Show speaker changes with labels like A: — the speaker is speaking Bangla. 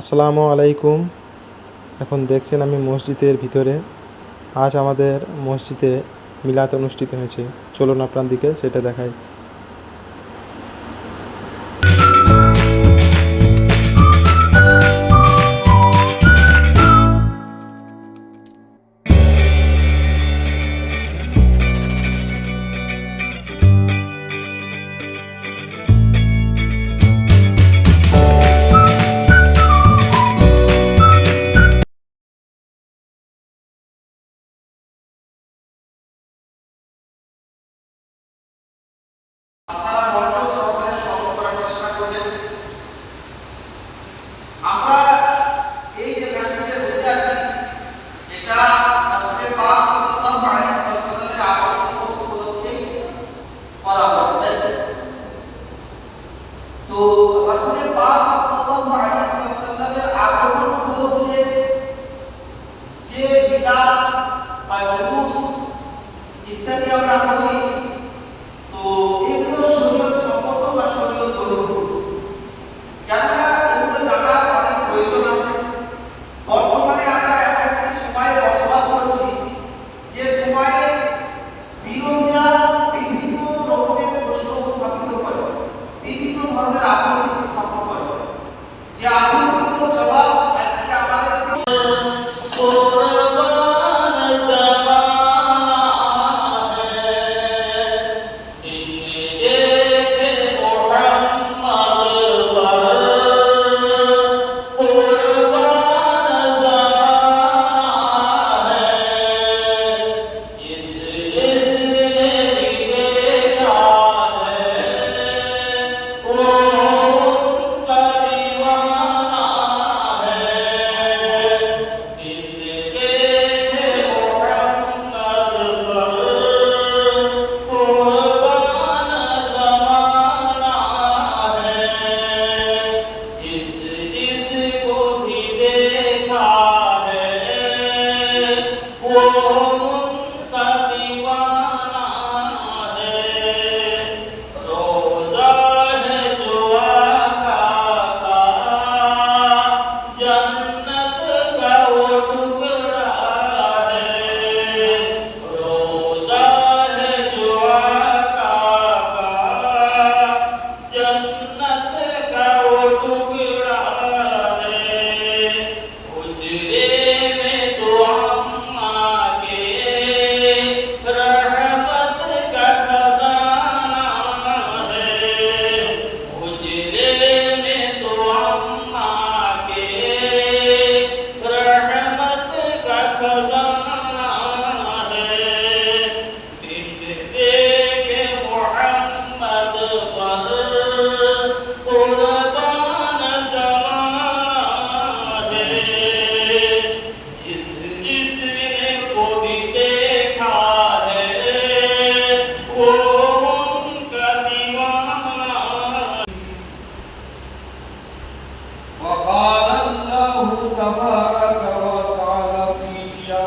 A: আসসালামু আলাইকুম। এখন দেখছেন আমি মসজিদের ভিতরে। আজ আমাদের মসজিদে মিলাত অনুষ্ঠিত হয়েছে। চলুন আপনার দিকে সেটা দেখাই।
B: রাসূলের পাক সাল্লাল্লাহু আলাইহি যে বিদাত বা জুলুস ইত্যাদি আমরা করি তো এগুলো শরীয়ত সম্মত বা শরীয়ত বহির্ভূত কেননা এগুলো অনেক প্রয়োজন আছে। বর্তমানে আমরা এমন একটি বসবাস করছি, যে সময়ে বিভিন্ন রকমের প্রশ্ন উত্থাপিত করে, বিভিন্ন ধরনের করে যে আপত্তিগুলোর জবাব